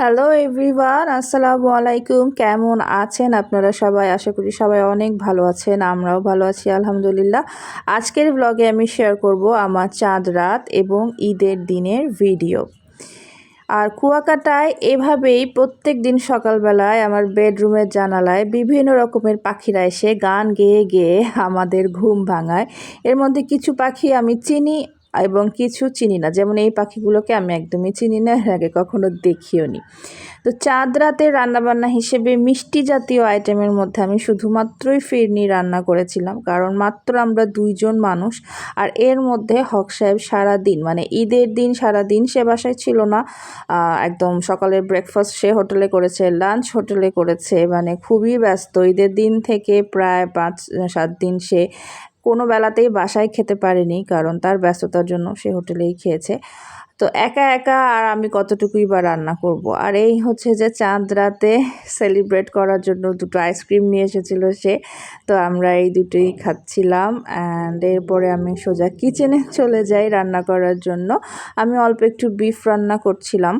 Hello everyone আসসালামু আলাইকুম কেমন আছেন আপনারা সবাই? আশা করি সবাই অনেক ভালো আছেন, আমরাও ভালো আছি, আলহামদুলিল্লাহ। আজকের ব্লগে আমি শেয়ার করব আমার চাঁদ রাত এবং ঈদের দিনের ভিডিও আর কুয়াকাটায় এভাবেই প্রত্যেক দিন সকালবেলায় আমার বেডরুমের জানালায় বিভিন্ন রকমের পাখিরা এসে গান গেয়ে গেয়ে আমাদের ঘুম ভাঙায়। এর মধ্যে কিছু পাখি আমি চিনি এবং কিছু চিনি না। যেমন এই পাখিগুলোকে আমি একদমই চিনি না, এর আগে কখনো দেখিও নি তো চাঁদ রাতে রান্নাবান্না হিসেবে মিষ্টি জাতীয় আইটেমের মধ্যে আমি শুধুমাত্রই ফিরনি রান্না করেছিলাম, কারণ মাত্র আমরা দুইজন মানুষ, আর এর মধ্যে হক সাহেব সারাদিন মানে ঈদের দিন সারা দিন সে বাসায় ছিল না। একদম সকালের ব্রেকফাস্ট সে হোটেলে করেছে লাঞ্চ হোটেলে করেছে মানে খুবই ব্যস্ত। ঈদের দিন থেকে প্রায় পাঁচ, সাত দিন সে কোনো বেলাতেই বাসায় খেতে পারেনি, কারণ তার ব্যস্ততার জন্য সে হোটেলেই খেয়েছে। তো একা একা আর আমি কতটুকুই বা রান্না করব। আর এই হচ্ছে যে চাঁদ রাতে সেলিব্রেট করার জন্য দুটো আইসক্রিম নিয়ে এসেছিল সে। তো আমরা এই দুটোই খাচ্ছিলাম অ্যান্ড এরপরে আমি সোজা কিচেনে চলে যাই রান্না করার জন্য। আমি অল্প একটু বিফ রান্না করছিলাম।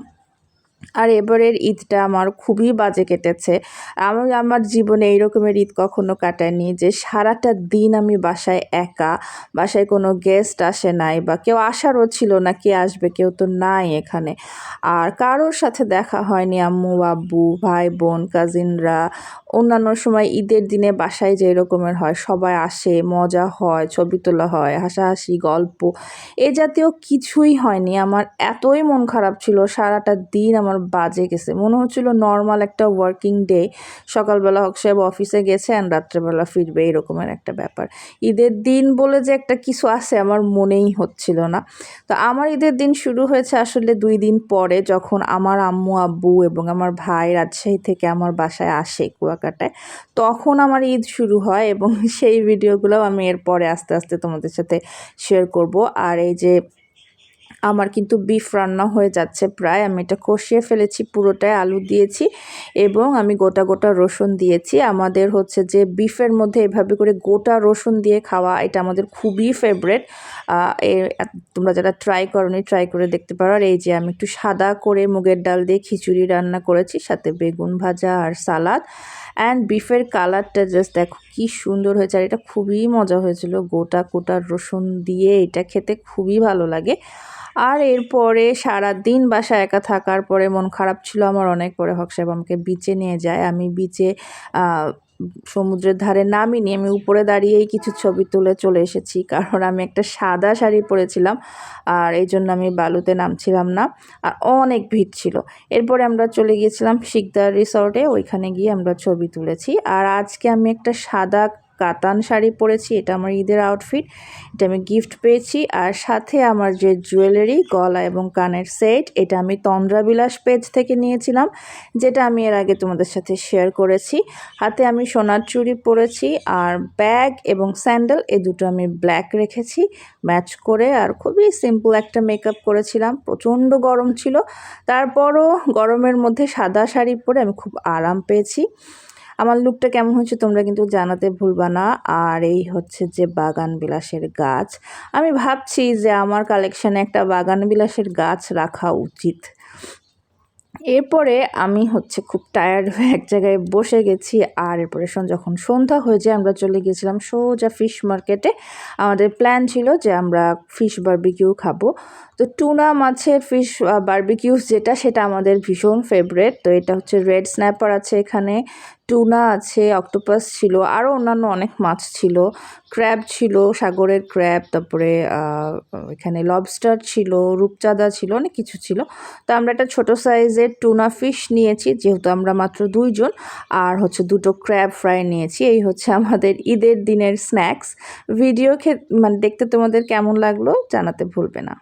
আর এবারের ঈদটা আমার খুবই বাজে কেটেছে। আমি, আমার জীবনে এই রকমের ঈদ কখনো কাটায়নি যে সারাটা দিন আমি বাসায় একা, বাসায় কোনো গেস্ট আসে নাই বা কেউ আসারও ছিল না, কে আসবে, কেউ তো নাই এখানে। আর কারোর সাথে দেখা হয়নি, আম্মু, আব্বু, ভাই, বোন কাজিনরা অন্যান্য সময় ঈদের দিনে বাসায় যে রকমের হয়, সবাই আসে, মজা হয়, ছবি তোলা হয়, হাসাহাসি, গল্প। এ জাতীয় কিছুই হয়নি। আমার এতই মন খারাপ ছিল, সারাটা দিন আমার বাজে গেছে। মনে হচ্ছিল নর্মাল একটা ওয়ার্কিং ডে সকালবেলা হক সাহেব অফিসে গেছে অ্যান্ড রাত্রেবেলা ফিরবে, এরকমের একটা ব্যাপার। ঈদের দিন বলে যে একটা কিছু আছে আমার মনেই হচ্ছিল না। তো আমার ঈদের দিন শুরু হয়েছে আসলে দুই দিন পরে যখন আমার আম্মু, আব্বু এবং আমার ভাই রাজশাহী থেকে আমার বাসায় আসে কুয়াকাটায়। তখন আমার ঈদ শুরু হয় এবং সেই ভিডিওগুলোও আমি এরপরে আস্তে আস্তে তোমাদের সাথে শেয়ার করব। আর এই যে আমার কিন্তু বিফ রান্না হয়ে যাচ্ছে প্রায়। আমি এটা কষিয়ে ফেলেছি, পুরোটাই আলু দিয়েছি এবং আমি গোটা গোটা রসুন দিয়েছি। আমাদের হচ্ছে যে বিফের মধ্যে এভাবে করে গোটা রসুন দিয়ে খাওয়া এটা আমাদের খুবই ফেভারেট তোমরা যারা ট্রাই করনি ট্রাই করে দেখতে পারো। আর এই যে আমি একটু সাদা করে মুগের ডাল দিয়ে খিচুড়ি রান্না করেছি, সাথে বেগুন ভাজা আর সালাদ। অ্যান্ড বিফের কালারটা জাস্ট দেখো কি সুন্দর হয়েছে আর এটা খুবই মজা হয়েছিল। গোটা কোটা রসুন দিয়ে এটা খেতে খুবই ভালো লাগে। আর এরপরে সারা দিন বাসা একা থাকার পরে মন খারাপ ছিল আমার অনেক পরে হক সাহেব আমাকে বিচে নিয়ে যায়। আমি বিচে সমুদ্রের ধারে নামিনি। আমি উপরে দাঁড়িয়েই কিছু ছবি তুলে চলে এসেছি। কারণ আমি একটা সাদা শাড়ি পরেছিলাম আর এই জন্য আমি বালুতে নামছিলাম না। আর অনেক ভিড় ছিল। এরপরে আমরা চলে গিয়েছিলাম শিকদার রিসর্টে ওইখানে গিয়ে আমরা ছবি তুলেছি। আর আজকে আমি একটা সাদা কাতান শাড়ি পরেছি, এটা আমার ঈদের আউটফিট এটা আমি গিফট পেয়েছি, আর সাথে আমার যে জুয়েলারি গলা এবং কানের সেট এটা আমি তন্দ্রাবিলাস পেজ থেকে নিয়েছিলাম, যেটা আমি এর আগে তোমাদের সাথে শেয়ার করেছি। হাতে আমি সোনার চুড়ি পরেছি, আর ব্যাগ এবং স্যান্ডেল এ দুটো আমি ব্ল্যাক রেখেছি ম্যাচ করে, আর খুবই সিম্পল একটা মেকআপ করেছিলাম, প্রচণ্ড গরম ছিল। তারপরও গরমের মধ্যে সাদা শাড়ি পরে আমি খুব আরাম পেয়েছি। আমার লুকটা কেমন হয়েছে তোমরা কিন্তু জানাতে ভুলবা না। আর এই হচ্ছে যে বাগান বিলাসের গাছ। আমি ভাবছি যে আমার কালেকশানে একটা বাগান বিলাসের গাছ রাখা উচিত। এরপরে আমি হচ্ছে খুব টায়ার্ড হয়ে এক জায়গায় বসে গেছি। আর এরপরে যখন সন্ধ্যা হয়ে যায়, আমরা চলে গিয়েছিলাম সোজা ফিশ মার্কেটে আমাদের প্ল্যান ছিল যে আমরা ফিশ বার্বিকিউ খাব। তো টুনা মাছের ফিশ বার্বিকিউস যেটা, সেটা আমাদের ভীষণ ফেভারেট তো এটা হচ্ছে রেড স্ন্যাপার আছে এখানে। টুনা আছে, অক্টোপাস ছিল আরও অন্যান্য অনেক মাছ ছিল। ক্র্যাব ছিল, সাগরের ক্র্যাব, তারপরে এখানে লবস্টার ছিল, রূপচাঁদা ছিল, অনেক কিছু ছিল। তো আমরা একটা ছোট সাইজের টুনা ফিশ নিয়েছি, যেহেতু আমরা মাত্র দুইজন আর হচ্ছে দুটো ক্র্যাব ফ্রাই নিয়েছি। এই হচ্ছে আমাদের ঈদের দিনের স্ন্যাক্স ভিডিও খে মানে দেখতে তোমাদের কেমন লাগল জানাতে ভুলবে না।